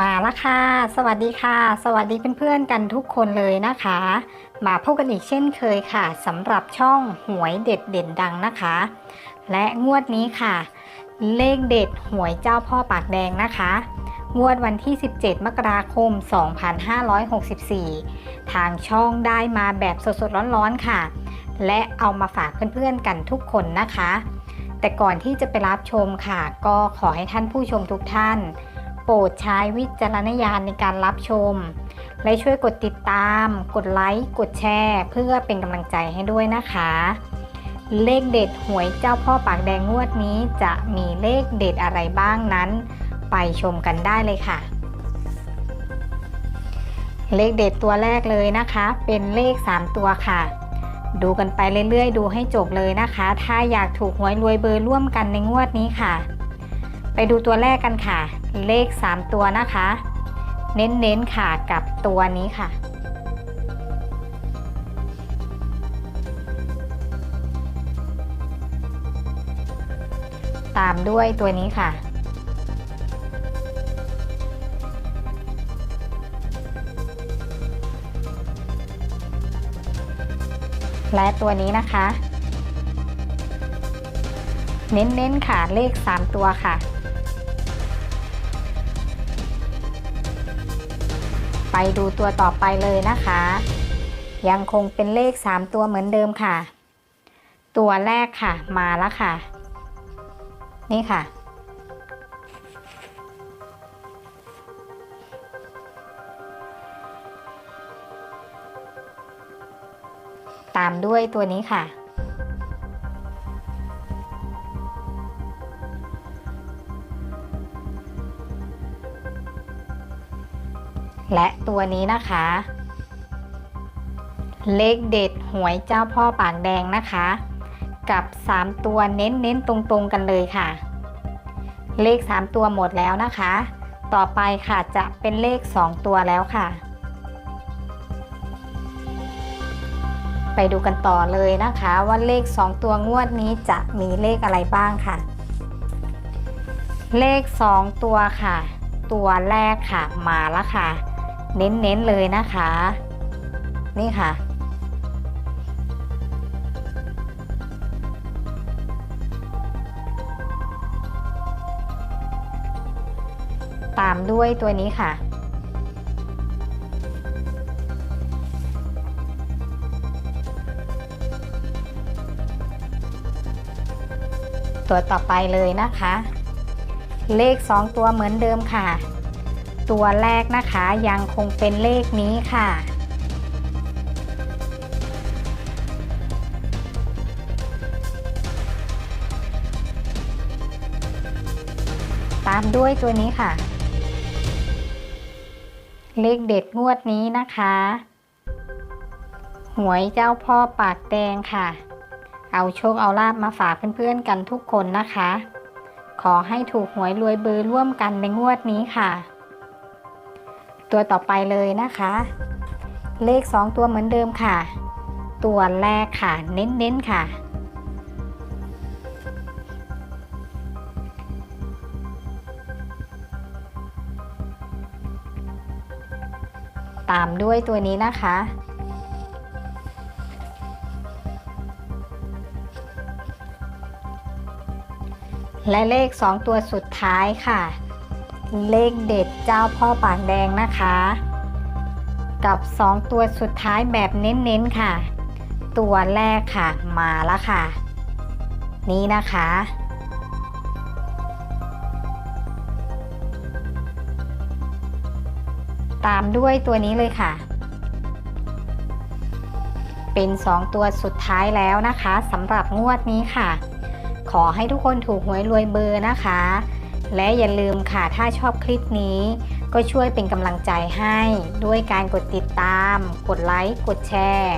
มาแล้วค่ะ สวัสดีค่ะ สวัสดีเพื่อนๆกันทุกคนเลยนะคะ มาพบกันอีกเช่นเคยค่ะสำหรับช่องหวยเด็ดเด่นดังนะคะ และงวดนี้ค่ะ เลขเด็ดหวยเจ้าพ่อปากแดงนะคะ งวดวันที่ 17 มกราคม 2564 ทางช่องได้มาแบบสดๆร้อนๆค่ะ และเอามาฝากเพื่อนๆกันทุกคนนะคะ แต่ก่อนที่จะไปรับชมค่ะ ก็ขอให้ท่านผู้ชมทุกท่าน รดใช้วิจารณญาณในการรับชม และช่วยกดติดตาม กดไลค์กดแชร์ เพื่อเป็นกำลังใจให้ด้วยนะคะ เลขเด็ดหวยเจ้าพ่อปากแดงงวดนี้จะมีเลขเด็ดอะไรบ้างนั้น ไปชมกันได้เลยค่ะ เลขเด็ดตัวแรกเลยนะคะ เป็นเลข 3 ตัวค่ะดูกันไปเรื่อยๆ ดูให้จบเลยนะคะ ถ้าอยากถูกหวยรวยเบอร์ร่วมกันในงวดนี้ค่ะ ไปดูตัวแรกกันค่ะ เลข 3 ตัวนะคะ เน้นๆค่ะกับตัวนี้ค่ะ ตามด้วยตัวนี้ค่ะ และตัวนี้นะคะ เน้นๆค่ะเลข 3 ตัวค่ะ ไปดูตัวต่อไปเลยนะคะ ยังคงเป็นเลข 3 ตัวเหมือนเดิมค่ะ ตัวแรกค่ะมาแล้วค่ะ นี่ค่ะ ตามด้วยตัวนี้ค่ะ และตัวนี้นะคะ เลขเด็ดหวยเจ้าพ่อปากแดงนะคะ กับ 3 ตัวเน้นเน้นๆตรงๆกันเลยค่ะ เลข 3 ตัวหมดแล้วนะคะ ต่อไปค่ะจะเป็นเลข 2 ตัวแล้วค่ะ ไปดูกันต่อเลยนะคะว่าเลข 2 ตัวงวดนี้จะมีเลขอะไรบ้างค่ะ เลข 2 ตัวค่ะ ตัวแรกค่ะมาแล้วค่ะ เน้นๆเลยนะคะ นี่ค่ะ ตามด้วยตัวนี้ค่ะ ตัวต่อไปเลยนะคะ เลข 2 ตัวเหมือนเดิมค่ะ ตัวแรกนะคะยังคงเป็นเลขนี้ค่ะ ตามด้วยตัวนี้ค่ะ เลขเด็ดงวดนี้นะคะหวยเจ้าพ่อปากแดงค่ะ เอาโชคเอาลาบมาฝากเพื่อนๆกันทุกคนนะคะ ขอให้ถูกหวยรวยเบอร์ร่วมกันในงวดนี้ค่ะ ตัวต่อไปเลยนะคะ เลข 2 ตัวเหมือนเดิมค่ะ ตัวแรกค่ะเน้นๆค่ะตามด้วยตัวนี้นะคะ และเลข 2 ตัวสุดท้ายค่ะ เลขเด็ดเจ้าพ่อปากแดงนะคะ กับ 2 ตัวสุดท้ายแบบเน้นๆค่ะ ตัวแรกค่ะมาแล้วค่ะ นี่นะคะ ตามด้วยตัวนี้เลยค่ะ เป็น 2 ตัวสุดท้ายแล้วนะคะสำหรับงวดนี้ค่ะ ขอให้ทุกคนถูกหวยรวยเบอร์นะคะ และอย่าลืมค่ะถ้าชอบคลิปนี้ ก็ช่วยเป็นกำลังใจให้ด้วยการกดติดตาม กดไลค์กดแชร์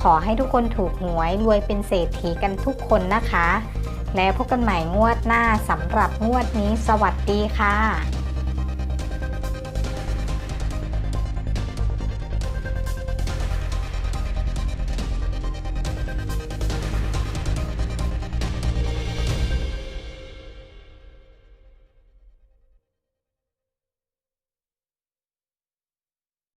ขอให้ทุกคนถูกหวยรวยเป็นเศรษฐีกันทุกคนนะคะ แล้วพบกันใหม่งวดหน้าสำหรับงวดนี้ สวัสดีค่ะ